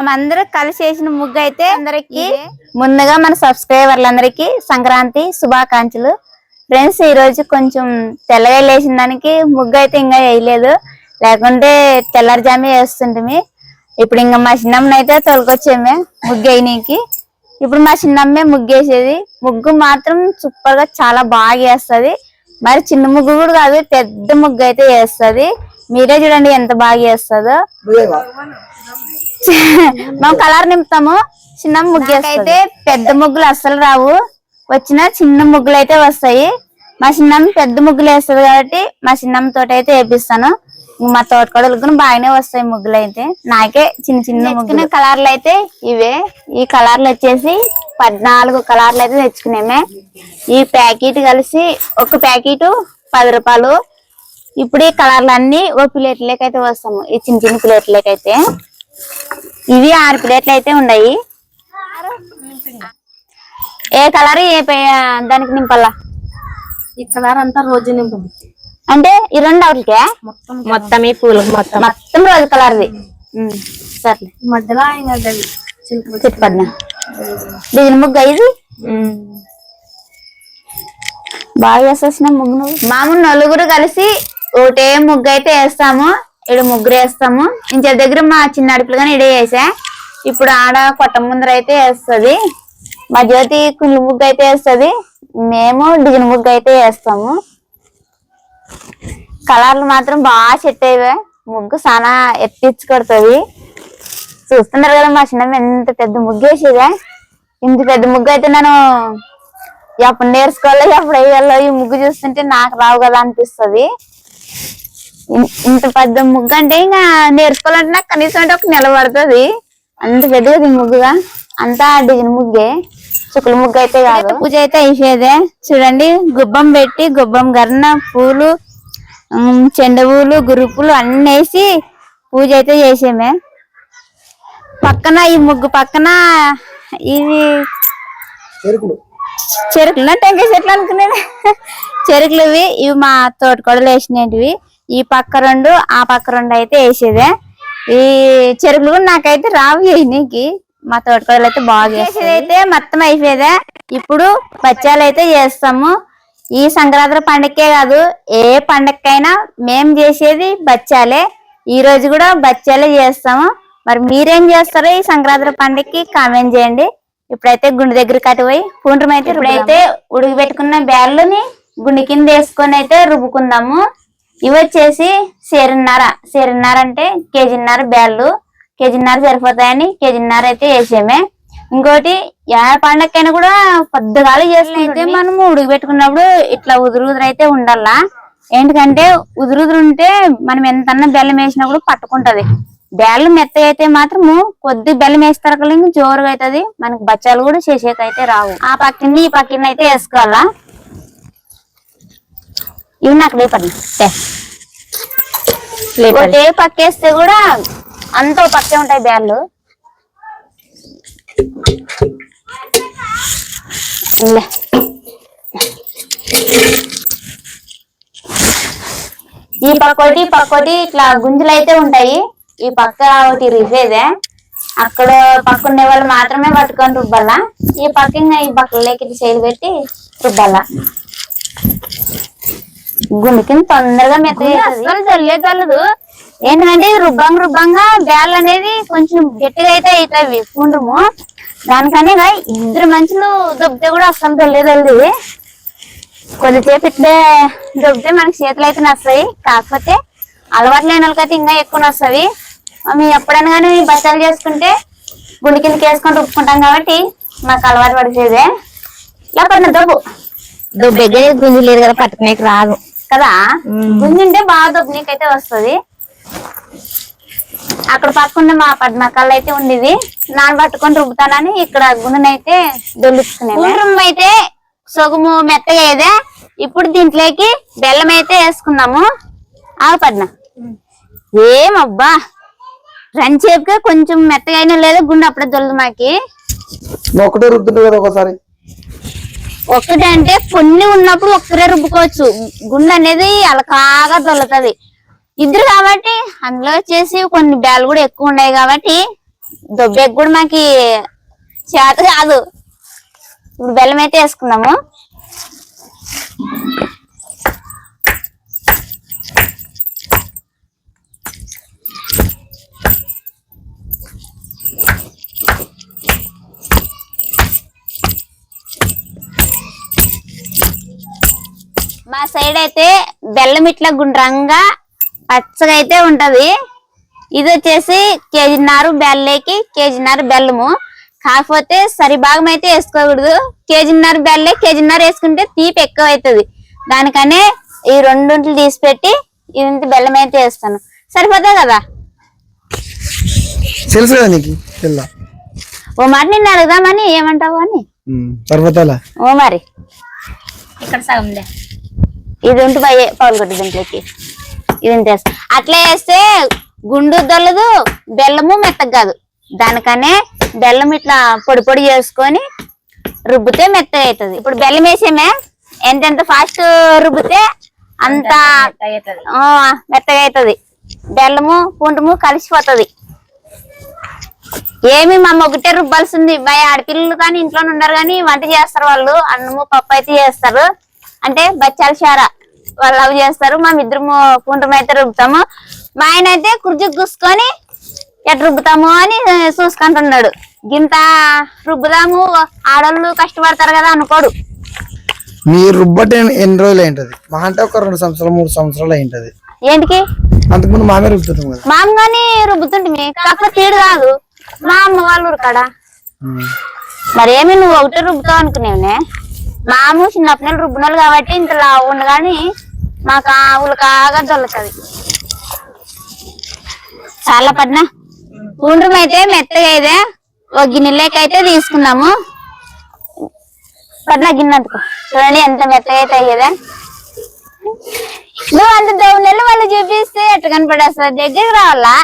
అందరూ కలిసి వేసిన ముగ్గు అయితే అందరికి ముందుగా మన సబ్స్క్రైబర్లందరికీ సంక్రాంతి శుభాకాంక్షలు. ఫ్రెండ్స్ ఈ రోజు కొంచెం తెల్లగా లేచిన దానికి ముగ్గు అయితే ఇంకా వేయలేదు. లేకుంటే తెల్లారుజామే వేస్తుంటిమి. ఇప్పుడు ఇంకా మా చిన్నమ్మని అయితే తొలకొచ్చేమే ముగ్గు వేయనీకి. ఇప్పుడు మా చిన్నమ్మే ముగ్గు వేసేది. ముగ్గు మాత్రం సూపర్గా చాలా బాగా వేస్తది. మరి చిన్న ముగ్గు కూడా కాదు పెద్ద ముగ్గు అయితే వేస్తది. మీరే చూడండి ఎంత బాగా వేస్తుందో మనం కలర్ నింపుతాము చిన్న ముగ్గు అయితే పెద్ద ముగ్గులు అస్సలు రావు. వచ్చిన చిన్న ముగ్గులు అయితే వస్తాయి. మా చిన్నమ్మ పెద్ద ముగ్గులు వేస్తుంది కాబట్టి మా చిన్నమ్మ తోట అయితే వేపిస్తాను. మా తోటకోడలకు కూడా బాగానే వస్తాయి ముగ్గులు అయితే నాకే చిన్న చిన్న ముగ్గులు. కలర్లు అయితే ఇవే. ఈ కలర్లు వచ్చేసి పద్నాలుగు కలర్లు అయితే తెచ్చుకునేమే. ఈ ప్యాకెట్ కలిసి ఒక ప్యాకెట్ పది రూపాయలు ఇప్పుడు ఈ కలర్లు అన్ని ఓ ప్లేట్లకి అయితే వస్తాము. ఈ చిన్న చిన్న ప్లేట్లకి అయితే ఇవి ఆరు ప్లేట్లు అయితే ఉన్నాయి. ఏ కలర్ ఏ పే- దానికి నింపల్లా? ఈ కలర్ అంతా రోజు నింపండి అంటే ఈ రెండు అవుట్లకే? మొత్తం మొత్తం ఈ పూలు మొత్తం. మొత్తం రోజు కలర్ది. సర్లే. మధ్యలో చెప్పన్నా డిజైన్ ముగ్గు ఇది బాగా వేసేసిన ముగ్గు నువ్వు. మామూలు నలుగురు కలిసి ఒకటే ముగ్గు అయితే వేస్తాము ఇడు ముగ్గురు వేస్తాము. ఇంటి దగ్గర మా చిన్న అడుపులు కానీ ఇడే వేసా. ఇప్పుడు ఆడ కొట్ట ముందర అయితే వేస్తుంది. మా జ్యోతి కుళ్ళు ముగ్గు అయితే వేస్తుంది. మేము డిజైన్ ముగ్గు అయితే వేస్తాము. కలర్లు మాత్రం బాగా సెట్ అయ్యే ముగ్గు చాలా ఎత్తిచ్చి కొడుతుంది. చూస్తున్నారు కదా మా చిన్న ఎంత పెద్ద ముగ్గు వేసేదా. ఇంత పెద్ద ముగ్గు అయితే నేను ఎప్పుడు నేర్చుకోవాలో ఎప్పుడు వేయాలో ఈ ముగ్గు చూస్తుంటే నాకు రావు కదా అనిపిస్తుంది. ఇంత పెద్ద ముగ్గు అంటే ఇంకా నేర్చుకోవాలంటే నాకు కనీసం అంటే ఒక నెల పడుతుంది. అంత పెద్దగా ఈ ముగ్గుగా. అంతా డిజైన్ ముగ్గే. చుక్కల ముగ్గు అయితే కాదు. పూజ అయితే అయిపోయేదే. చూడండి గుబ్బం పెట్టి గుబ్బం గర్న పూలు చెండు పూలు గురుపులు అన్ని వేసి పూజ అయితే చేసేమే. పక్కన ఈ ముగ్గు పక్కన ఇవి చెరుకులు. చెరుకులు. టెంకాయ చెట్లు అనుకునేది. చెరుకులు ఇవి ఇవి మా తోటకోడలు వేసినవి. ఈ పక్క రెండు ఆ పక్క రెండు అయితే వేసేదే. ఈ చెరుకులు కూడా నాకైతే రావు వేయనీకి మా తోటకోడలు అయితే బాగా వేసేది అయితే మొత్తం అయిపోయేదే. ఇప్పుడు బచ్చాలు అయితే చేస్తాము. ఈ సంక్రాంతి పండగకే కాదు ఏ పండగకైనా మేము చేసేది బచ్చాలే. ఈ రోజు కూడా బచ్చాలే చేస్తాము. మరి మీరేం చేస్తారో ఈ సంక్రాంతి పండగకి కామెంట్ చేయండి. ఇప్పుడైతే గుండె దగ్గర కట్టుపోయి పూండ్రం అయితే ఇప్పుడైతే ఉడికి పెట్టుకున్న బ్యాళ్ళని గుండె కింద వేసుకొని అయితే రుబ్బుకుందాము. ఇవి వచ్చేసి సేరున్నర. సేరున్నర అంటే కేజీన్నర బ్యాళ్ళు. కేజీన్నర సరిపోతాయని కేజీన్నర అయితే వేసామే. ఇంకోటి ఏ పండగకైనా కూడా పొద్దుగాలు చేస్తే మనం ఉడికి పెట్టుకున్నప్పుడు ఇట్లా ఉదురు ఉదురు అయితే ఉండాలా ఏంటంటే ఉదురు ఉదురు ఉంటే మనం ఎంతన్నా బెల్లం వేసినప్పుడు పట్టుకుంటది. బెల్లం మెత్తగా అయితే మాత్రము కొద్ది బెల్లం వేస్తారు కదా జోరుగా అవుతుంది మనకి బచ్చాలు కూడా చేసేకైతే రావు. ఆ పక్కన ఈ పక్కన అయితే వేసుకోవాలా. ఇవి నాకు లేపండి. ఒకటే పక్కేస్తే కూడా అంత పక్కే ఉంటాయి బ్యాళ్ళు. ఈ పక్కోటి పక్కోటి ఇట్లా గుంజులు అయితే ఉంటాయి. ఈ పక్క ఒకటి రిఫేదే అక్కడ పక్క ఉండే వాళ్ళు మాత్రమే పట్టుకొని రుబ్బాలా ఈ పక్క ఈ పక్కలోకి చేలు పెట్టి రుబ్బాలా గుండె కింద తొందరగా మెత్తగా అసలు చల్లే చల్లదు ఏంటంటే రుబ్బంగా రుబ్బంగా బ్యాల్ అనేది కొంచెం గట్టిగా అయితే అవుతాయి పూండ్రము దానికనే గా ఇద్దరు మనుషులు దొబ్బితే కూడా అస్సలు తెలియదు కొద్దిసేపు ఇట్లే దొబ్బితే మనకి చేతులు అయితే నస్తాయి. కాకపోతే అలవాటు లేని వాళ్ళకైతే ఇంకా ఎక్కువ నస్తుంది మేము ఎప్పుడైనా కానీ బచ్చాలు చేసుకుంటే గుండె కిందకి వేసుకొని రుబ్బుకుంటాం కాబట్టి మాకు అలవాటు పడిపోయేదే. ఇలా పడిన దొబ్బు. దుబ్బెగ్గర గుంజు లేదు కదా పట్టుకునేకి రాదు. కదా? గుంజుంటే బాగా నీకైతే వస్తుంది. అక్కడ పక్కన మా పద్మకాళ్ళు అయితే ఉండేది నాన్న పట్టుకొని రుబ్బుతానని ఇక్కడ గుండెనైతే దొల్లుచుకునే గుండ్రం అయితే సొగుము మెత్తగా ఏదే ఇప్పుడు దీంట్లోకి బెల్లం అయితే వేసుకుందాము. ఆగు పద్మ. ఏమబ్బా? రంచేపుగా కొంచెం మెత్తగా అయినా లేదా గుండె అప్పుడే దొల్లదు మాకి. ఒకటే రుద్దుంటావు కదా ఒకసారి. ఒకటి అంటే కొన్ని ఉన్నప్పుడు ఒక్కరే రుబ్బుకోవచ్చు. గుండె అనేది అలకాగా దొల్లుతుంది ఇద్దరు కాబట్టి అందులో వచ్చేసి కొన్ని బ్యాలు కూడా ఎక్కువ ఉన్నాయి కాబట్టి దొబ్బేకి కూడా మాకి చేత కాదు. ఇప్పుడు బెల్లం అయితే వేసుకున్నాము సైడ్ అయితే బెల్లం ఇట్లా గుండ్రంగా పచ్చగా అయితే ఉంటది. ఇది వచ్చేసి కేజీన్నర బెల్లకి కేజీన్నర బెల్లము. కాకపోతే సరి భాగం అయితే వేసుకోకూడదు. కేజీన్నర బెల్లే కేజీన్నర వేసుకుంటే తీపి ఎక్కువ అవుతుంది దానికనే ఈ రెండుంట్లు తీసి పెట్టి ఇంత బెల్లం అయితే వేస్తాను. సరిపోతుంది కదా? తెలుసు కదా నీకు? తెల్ల. ఓ మాట నిన్ను అడుగుదామని ఏమంటావు అని? పర్వతాల ఓ మరి. ఇక్కడ సగంలే. ఇది ఉంటే పోయే పౌలు దీంట్లోకి. ఇది ఉంటే వేస్తా. అట్లా వేస్తే గుండు దొల్లదు బెల్లము మెత్తగా కాదు. దానికనే బెల్లం ఇట్లా పొడి పొడి చేసుకొని రుబ్బితే మెత్తగా అవుతుంది ఇప్పుడు బెల్లం వేసేమే ఎంతెంత ఫాస్ట్ రుబ్బితే అంత మెత్తగా అవుతుంది బెల్లము పుంటము కలిసిపోతుంది. ఏమి మా ఒకటే రుబ్బాల్సింది. భయ ఆడపిల్లలు కానీ ఇంట్లోనే ఉండరు కానీ వంట చేస్తారు వాళ్ళు. అన్నము పప్పు అయితే చేస్తారు. అంటే బచ్చాల చార వాళ్ళు అవి చేస్తారు మా ఇద్దరము పుంటం అయితే రుబ్బుతాము. మా ఆయన అయితే కుర్జీ కూసుకొని ఎట్ రుబ్బుతాము అని చూసుకుంటున్నాడు. గింత రుబ్బుదాము ఆడోళ్ళు కష్టపడతారు కదా అనుకోడు. మీ రుబ్బట ఎన్ని రోజులు అయింటది? మా అంటే ఒక రెండు సంవత్సరాలు మూడు సంవత్సరాలు అయింటది. ఏంటికి? అంతకుముందు మామే రుబ్బుతున్నాం కదా. మా అమ్మగాని రుబ్బుతుంటే కాకపోతే తీడు కాదు. మా అమ్మ వాళ్ళ కాడ. మరేమి నువ్వు ఒకటే రుబ్బుతావు అనుకునేవనే? మాము చిన్నప్పటి రుబ్బునోళ్ళు కాబట్టి ఇంత లావు ఉండు కానీ మాకు ఆవులు కాగా దొల్లకది చాలా పడినా పూండ్రం అయితే మెత్తగా అయితే ఒక గిన్నెలేకైతే తీసుకున్నాము పట్ల గిన్నె అందుకో చూడండి ఎంత మెత్తగా అయితే అయ్యేదా. నువ్వు అంత దౌనెళ్ళు వాళ్ళు చూపిస్తే ఎట్లా కనపడేస్తుంది? దగ్గరికి రావాలా?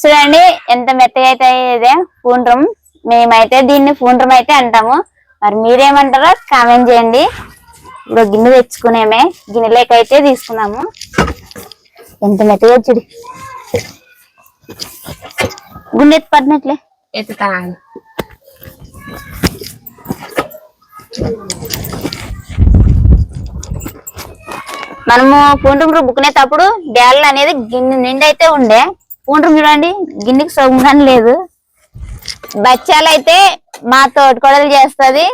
చూడండి ఎంత మెత్తగా అయితే అయ్యేదే పూండ్రం మేమైతే దీన్ని పూండ్రం అయితే అంటాము. మరి మీరేమంటారో కామెంట్ చేయండి. ఇప్పుడు గిన్నె తెచ్చుకునేమే. గిన్నెలేకైతే తీసుకున్నాము. ఎంత మెత్తగా చూడు గుండె పడినట్లే ఎత్తుతాను. మనము పూండ్రం రుబ్బుకునేటప్పుడు బ్యాళ్ళు అనేది గిన్నె నిండా అయితే ఉండే పూండ్రం చూడండి గిన్నెకి సొంగని లేదు. బచ్చాలు అయితే మా తోటకూడలు చేస్తది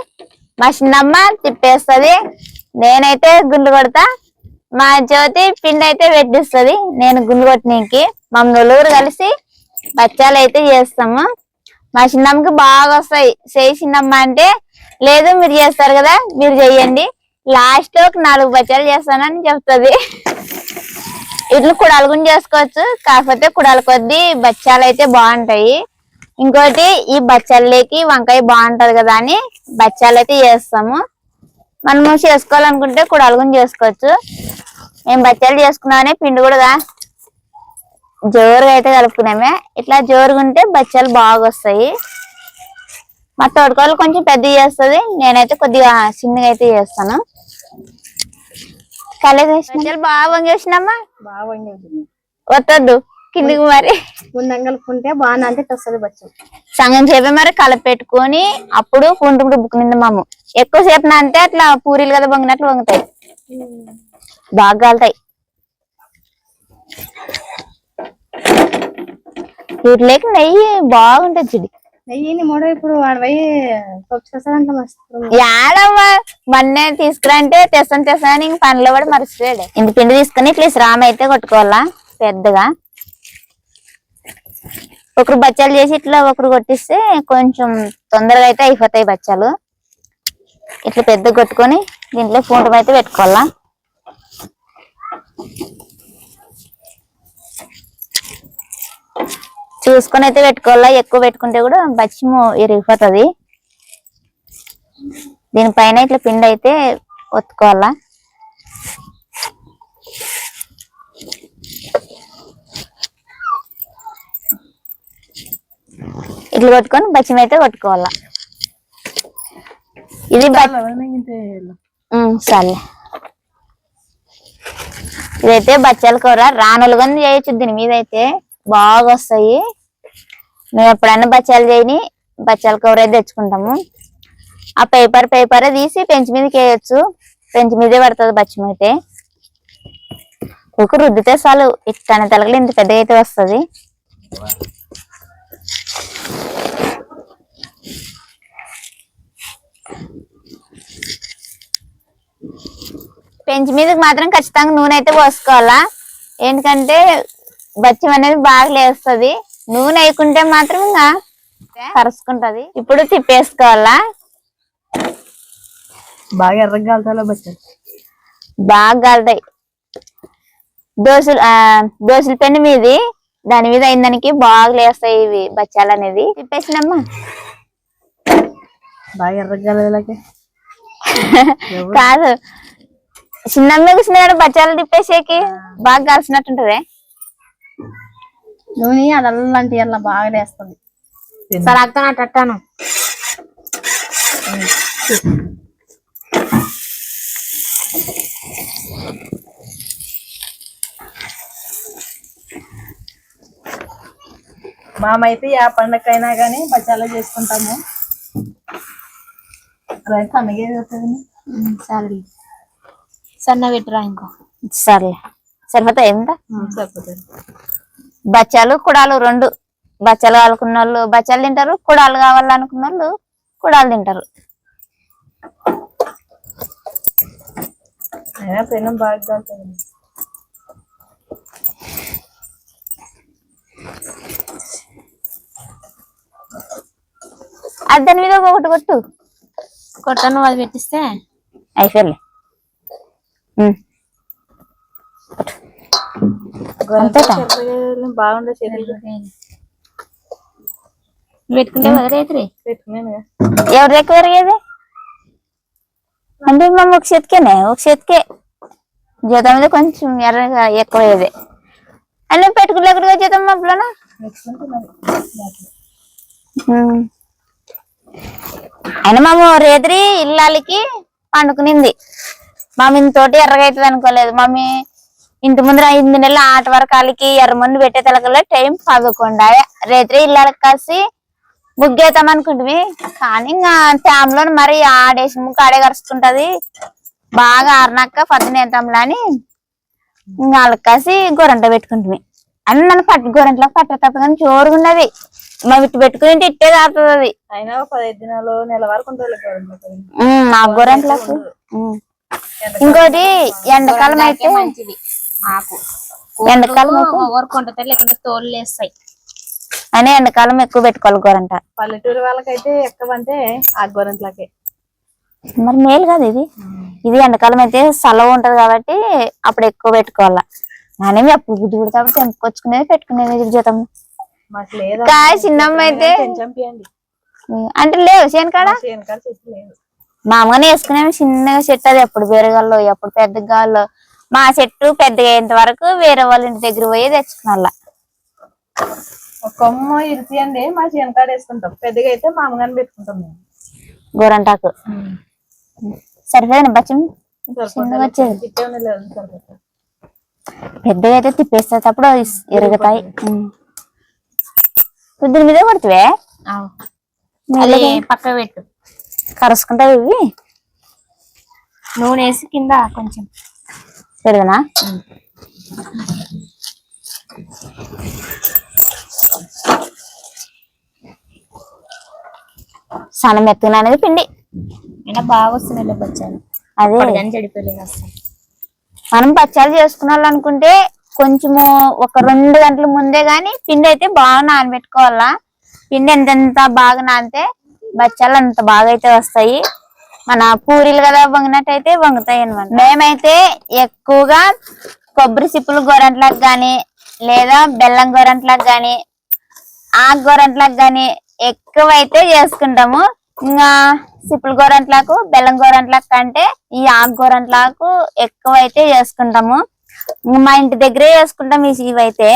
మా చిన్నమ్మ తిప్పేస్తుంది నేనైతే గుండు కొడతా మా జ్యోతి పిండి అయితే పెట్టిస్తుంది నేను గుండు కొట్టినీకి. మా నలుగురు కలిసి బచ్చాలు అయితే చేస్తాము. మా చిన్నమ్మకి బాగా వస్తాయి. చేయి చిన్నమ్మ అంటే లేదు మీరు చేస్తారు కదా మీరు చెయ్యండి. లాస్ట్లో ఒక నాలుగు బచ్చాలు చేస్తానని చెప్తుంది. ఇట్లు కుడాలు కూడా చేసుకోవచ్చు కాకపోతే కుడాల కొద్దీ బచ్చాలు అయితే బాగుంటాయి. ఇంకోటి ఈ బచ్చాలకి వంకాయ బాగుంటది కదా అని బచ్చాలు అయితే చేస్తాము. మనము చేసుకోవాలనుకుంటే కుడాలు కూడా చేసుకోవచ్చు. మేము బచ్చాలు చేసుకున్నామని పిండి కూడా జోరుగా అయితే కలుపుకున్నామే. ఇట్లా జోరుగా ఉంటే బచ్చాలు బాగా వస్తాయి మా తోటకోళ్ళు కొంచెం పెద్ద చేస్తుంది. నేనైతే కొద్దిగా చిన్నగా అయితే చేస్తాను. బచ్చాలు బాగా వంగేసినమ్మా బాగా వండేది వద్దొద్దు కిందికి మరి. ముందు కలుపుకుంటే బాగా అంటే వస్తుంది బచ్చు. సగం సేపే మరి కలపెట్టుకొని అప్పుడు కుంటు రుబ్బుకునింది మాము. ఎక్కువ సేపు అంటే అట్లా పూరీలు కదా వంగినట్లు వంగుతాయి. బాగా కాలుతాయి వీటిలోకి నెయ్యి బాగుంటది చూడి నెయ్యిని మూడో ఇప్పుడు వాడవై పప్పుకొస్తాడంట మస్తు. యాడమ్మా మొన్నే తీసుకురంటే తెస్తాను తెస్తాను ఇంక పనిలో పడి మర్చిపోయాడు. ఇంత పిండి తీసుకుని ఇట్లా శ్రామ అయితే కొట్టుకోవాలా? పెద్దగా. ఒకరు బచ్చాలు చేసి ఇట్లా ఒకరు కొట్టిస్తే కొంచెం తొందరగా అయితే అయిపోతాయి బచ్చాలు. ఇట్లా పెద్ద కొట్టుకొని దీంట్లో పూటం అయితే పెట్టుకోవాలా? చూసుకొని అయితే పెట్టుకోవాలా? ఎక్కువ పెట్టుకుంటే కూడా బచ్చిము ఇరిగిపోతుంది. దీనిపైన ఇట్లా పిండి అయితే ఒత్తుకోవాలా? ఇట్లా కొట్టుకొని బచ్చిం అయితే కొట్టుకోవాలా. ఇది సర్లే ఇదైతే బచ్చాల కూర రానులు కానీ చేయొచ్చు దీని మీద అయితే. బాగా వస్తాయి. మేము ఎప్పుడైనా బచ్చాలు చేయని బచ్చాల అయితే తెచ్చుకుంటాము. ఆ పేపర్ పేపర్ తీసి పెంచి మీదకి వేయచ్చు. పెంచి మీదే పడుతుంది బచ్చం అయితే ఒక రుద్దితే చాలు. ఇట్లా తలగలు ఇంత పెద్దగా అయితే వస్తుంది. పెంచి మీదకి మాత్రం ఖచ్చితంగా నూనె అయితే పోసుకోవాలా? ఎందుకంటే బచ్చం అనేది బాగా లేస్తుంది. నూనె వేయకుంటే మాత్రం ఇంకా కరుసుకుంటది. ఇప్పుడు తిప్పేసుకోవాలా? బాగా ఎర్రగా కాలుతాలో బచ్చాలు బాగా కాలుతాయి. దోశలు దోశల పెన్ను మీది దాని మీద అయిందానికి బాగా లేస్తాయి ఇవి బచ్చాలు అనేది. తిప్పేసినమ్మా. బాగా ఎర్రగా కాలేదాకే కాదు. చిన్నమ్మ కూర్చున్నాడు బచ్చాలు తిప్పేసేకి. బాగా కలిసినట్టుంటది నూనె అదల్లాంటి అలా బాగా వేస్తుంది సరే అక్క మామైతే ఆ పండగకైనా కానీ బచ్చాలు చేసుకుంటాము. రైతు సరే సన్న పెట్టురా ఇంకో. సర్లే. సరిపోతాయి ఎంత సరిపోతుంది. బచ్చాలు కుడాలు రెండు. బచ్చాలు కావాలనుకున్న వాళ్ళు బచ్చాలు తింటారు కుడాలు కావాలనుకున్న వాళ్ళు కుడాలు తింటారు. అయినా పెనం బాగా అది దాని మీద ఒకటి కొట్టు. కొట్టను అది పెట్టిస్తే. బాగుండే చేతులు పెట్టుకుంటే ఎవరి ఎక్కువ పెరిగేది? అంటే మేము ఒక చేతికేనే ఒక చేతికే. జీతం మీద కొంచెం ఎర్రగా ఎక్కువ అయ్యేది అన్నీ పెట్టుకోలేకుండా జీతం మబ్బులోనా. అయినా మేము రేత్రి ఇల్లాలకి పండుకునింది. మమ్మీ తోటి ఎర్రగా అవుతుంది అనుకోలేదు. మమ్మీ ఇంటి ముందర ఐదు నెలల ఆట వరకు వాళ్ళకి ఎర్రమంది పెట్టే తలకల్లా టైం పదకొండా. రేత్రి ఇల్లాలకి కలిసి ముగ్గేద్దాం అనుకుంటుంది కానీ ఇంకా ఫ్యామ్లో మరి ఆడేసి ముగ్గు ఆడే కరుస్తుంటది బాగా ఆరినాక పద్దెనేద్దాంలా అని ఇంకా వాళ్ళకి కాసి గొరంట పెట్టుకుంటుంది అని నన్ను పట్టు గొరంటలో పట్ట తప్ప కానీ జోరుగా ఉన్నది మా ఇట్టు పెట్టుకుని ఇట్టే కాస్తుంది అది అయినా ఒక పదహైదు దినాలు నెల వరకు గొర్రెంట్లకు ఉమ్. ఇంకోటి ఎండాకాలం అయితే మంచిది. ఆకు. ఎండాకాలం అయితే ఊరుకుంటుంది లేకుంటే తోలు వేస్తాయి. అని ఎండాకాలం ఎక్కువ పెట్టుకోవాలి గొరంట. పల్లెటూరు వాళ్ళకైతే ఎక్కువంటే ఆ గొర్రెంట్లకే మరి మేలు కాదు ఇది. ఇది ఎండాకాలం అయితే సెలవు ఉంటది కాబట్టి అప్పుడు ఎక్కువ పెట్టుకోవాలా. నానేమి అప్పుడు పుడితే అప్పుడు తెంపుకొచ్చుకునేది పెట్టుకునేది జీతం. కాయ చిన్నమ్మ అయితే అంటే లేవు లేదు. మామూలుగానే వేసుకునేవి చిన్నగా చెట్టు అది ఎప్పుడు పెరగాలో ఎప్పుడు పెద్దగా కావాలో మా చెట్టు పెద్దగా అయ్యేంత వరకు వేరే వాళ్ళ ఇంటి దగ్గర పోయి తెచ్చుకున్నా కొమ్మ ఇరిపియండి మా చేనుకాడ వేసుకుంటాం. పెద్దగా అయితే మా అమ్మగారిని పెట్టుకుంటాం మేము. గోరంటాకు. సరిపోయింది బచ్చం పెద్దగా అయితే తిప్పేసేటప్పుడు అవి ఇరుగుతాయి కుదిరి మీద కొడుతువే? అది పక్క పెట్టు. కరుసుకుంటావు ఇవి? నూనె వేసి కింద కొంచెం. పెరుగునా? సనం ఎత్తున అనేది పిండి. అయినా బాగా వస్తున్నాయి బచ్చాలు. అదే. అసలు. మనం పచ్చాలు చేసుకున్నాలనుకుంటే కొంచెము ఒక రెండు గంటల ముందే గాని పిండి అయితే బాగా నానబెట్టుకోవాలా. పిండి ఎంతెంత బాగా నానితే బచ్చాలు అంత బాగా అయితే వస్తాయి. మన పూరీలు కదా వంగినట్టయితే వంగుతాయి అనమాట మేమైతే ఎక్కువగా కొబ్బరి సిప్పులు గోరంట్లకు కానీ లేదా బెల్లం గోరంట్లకు కానీ ఆకు గోరంట్లకు ఎక్కువ ఎక్కువైతే చేసుకుంటాము. ఇంకా సిప్పుల గోరంట్లకు బెల్లం గోరంట్లకు కంటే ఈ ఆకు గోరంట్లకు ఎక్కువైతే చేసుకుంటాము. మా ఇంటి దగ్గరే చేసుకుంటాం ఈ ఇవైతే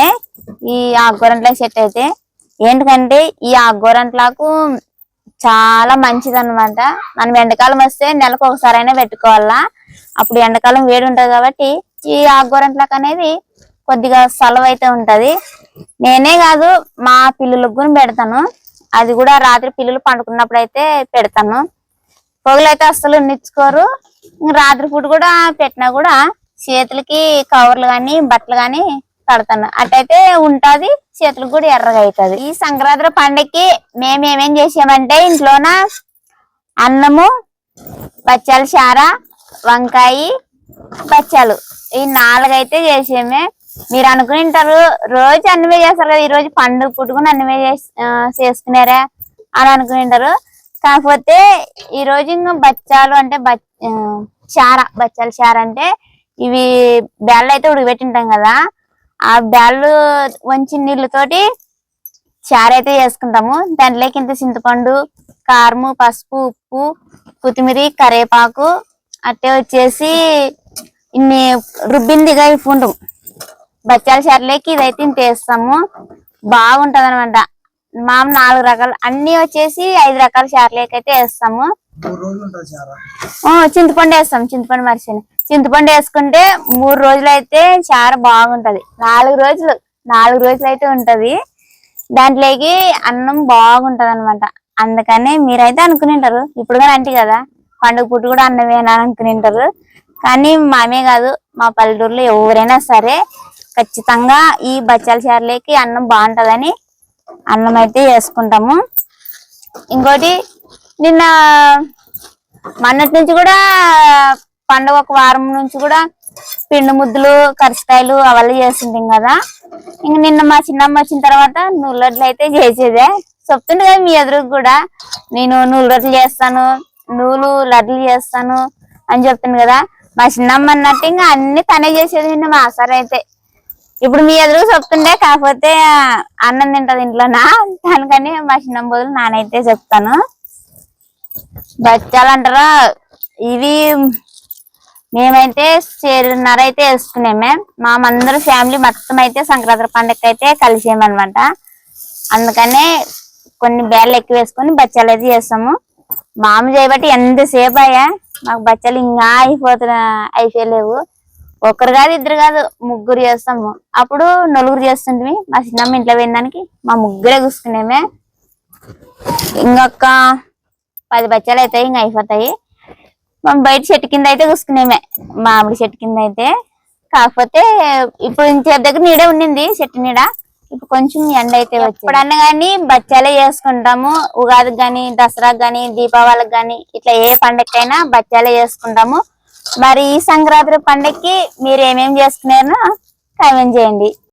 ఈ ఆకుగోరంట్లకు సెట్ అయితే. ఏంటంటే ఈ ఆకుగోరంట్లకు చాలా మంచిది అనమాట మనం ఎండాకాలం వస్తే నెలకు ఒకసారి అయినా పెట్టుకోవాలా. అప్పుడు ఎండాకాలం వేడి ఉంటది కాబట్టి ఈ ఆకుగూరంట్లకు అనేది కొద్దిగా సెలవు అయితే ఉంటది. నేనే కాదు మా పిల్లలకు కూడా పెడతాను. అది కూడా రాత్రి పిల్లలు పండుకున్నప్పుడు అయితే పెడతాను. పొగలైతే అస్సలు నిచ్చుకోరు. రాత్రిపూట రాత్రి పూట కూడా పెట్టినా కూడా చేతులకి కవర్లు గాని బట్టలు గాని కడతాను అటైతే ఉంటుంది చేతులకు కూడా ఎర్రగా అవుతుంది ఈ సంక్రాంతి పండగకి మేము ఏమేం చేసామంటే ఇంట్లోన అన్నము బచ్చాల చార వంకాయ బచ్చాలు. ఈ నాలుగైతే చేసామే. మీరు అనుకుంటారు రోజు అన్నమే చేస్తారు కదా ఈరోజు పండుగ పుట్టుకుని అన్నమే చేస్- చేసుకున్నారా అని అనుకుంటారు కాకపోతే ఈరోజు ఇంకా బచ్చాలు అంటే బచ్ చార బచ్చాల చార అంటే ఇవి బేళ్ళు అయితే ఉడకబెట్టింటాం కదా ఆ బేళ్ళు వంచిన నీళ్ళతోటి చారు అయితే చేసుకుంటాము. దాంట్లోకి ఇంత చింతపండు కారము పసుపు ఉప్పు కొత్తిమీర కరివేపాకు అట్టే వచ్చేసి ఇన్ని రుబ్బిందిగా ఇవి ఉండం బచ్చాల చారులోకి ఇదైతే ఇంత వేస్తాము. బాగుంటది అనమాట మామ నాలుగు రకాలు అన్ని వచ్చేసి ఐదు రకాల చారులోకి అయితే వేస్తాము. చింతపండు వేస్తాం చింతపండు మర్చిపోయిన చింతపండు వేసుకుంటే మూడు రోజులు అయితే చాలా బాగుంటది. నాలుగు రోజులు నాలుగు రోజులు అయితే ఉంటది. దాంట్లోకి అన్నం బాగుంటది అనమాట అందుకని మీరైతే అనుకునింటారు. ఇప్పుడు కానీ అంటే కదా. పండుగ పుట్టు కూడా అన్నమేనా అని అనుకునింటారు. కానీ మామే కాదు మా పల్లెటూరులో ఎవరైనా సరే ఖచ్చితంగా ఈ బచ్చాల చారులోకి అన్నం బాగుంటదని అన్నం అయితే వేసుకుంటాము ఇంకోటి నిన్న మొన్నటి నుంచి కూడా పండుగ ఒక వారం నుంచి కూడా పిండి ముద్దులు కరిచికాయలు అవన్నీ చేస్తుంటాం కదా. ఇంక నిన్న మా చిన్నమ్మ వచ్చిన తర్వాత నూలు రొట్టెలు అయితే చేసేదే. చెప్తుండే కదా మీ ఎదురుకు కూడా నేను నూలు రొట్టెలు చేస్తాను నూలు లడ్లు చేస్తాను అని చెప్తుంది కదా. మా చిన్నమ్మ అన్నట్టు ఇంకా అన్ని తనే చేసేది నిన్న మా సార్ అయితే. ఇప్పుడు మీ ఎదురు చెప్తుండే కాకపోతే అన్నం తింటది ఇంట్లోనా? దానికని మా చిన్నమ్మ బదులు నానైతే చెప్తాను. బచ్చాలంటారా ఇవి మేమైతే చేరున్నర అయితే వేసుకునేమే మా అందరూ ఫ్యామిలీ మొత్తం అయితే సంక్రాంతి పండుగ అయితే కలిసేమనమాట అందుకనే కొన్ని బ్యాళ్ళు ఎక్కువ వేసుకొని బచ్చాలు అయితే చేస్తాము. మామ చేయబట్టి ఎంతసేపు అయ్యా? మాకు బచ్చాలు ఇంకా అయిపోతున్నా అయిపోయలేవు. ఒకరు కాదు ఇద్దరు కాదు ముగ్గురు చేస్తాము. అప్పుడు నలుగురు చేస్తుంటే మా చిన్నమ్మ ఇంట్లో పోయినానికి మా ముగ్గురే కూసుకునేమే ఇంకొక పది బచ్చాలు అయితే ఇంకా అయిపోతాయి. మనం బయట చెట్టు కింద అయితే కూసుకునేమే మామిడి చెట్టు కింద అయితే. కాకపోతే ఇప్పుడు ఇంటి దగ్గర నీడే ఉండింది చెట్టు నీడ. ఇప్పుడు కొంచెం ఎండ అయితే ఇప్పుడు ఎప్పుడన్నా కానీ బచ్చాలే చేసుకుంటాము. ఉగాదికి కానీ దసరాకి కానీ దీపావళికి గాని ఇట్లా ఏ పండగకైనా బచ్చాలే చేసుకుంటాము. మరి ఈ సంక్రాంతి పండగకి మీరు ఏమేమి చేసుకున్నారో కామెంట్ చేయండి.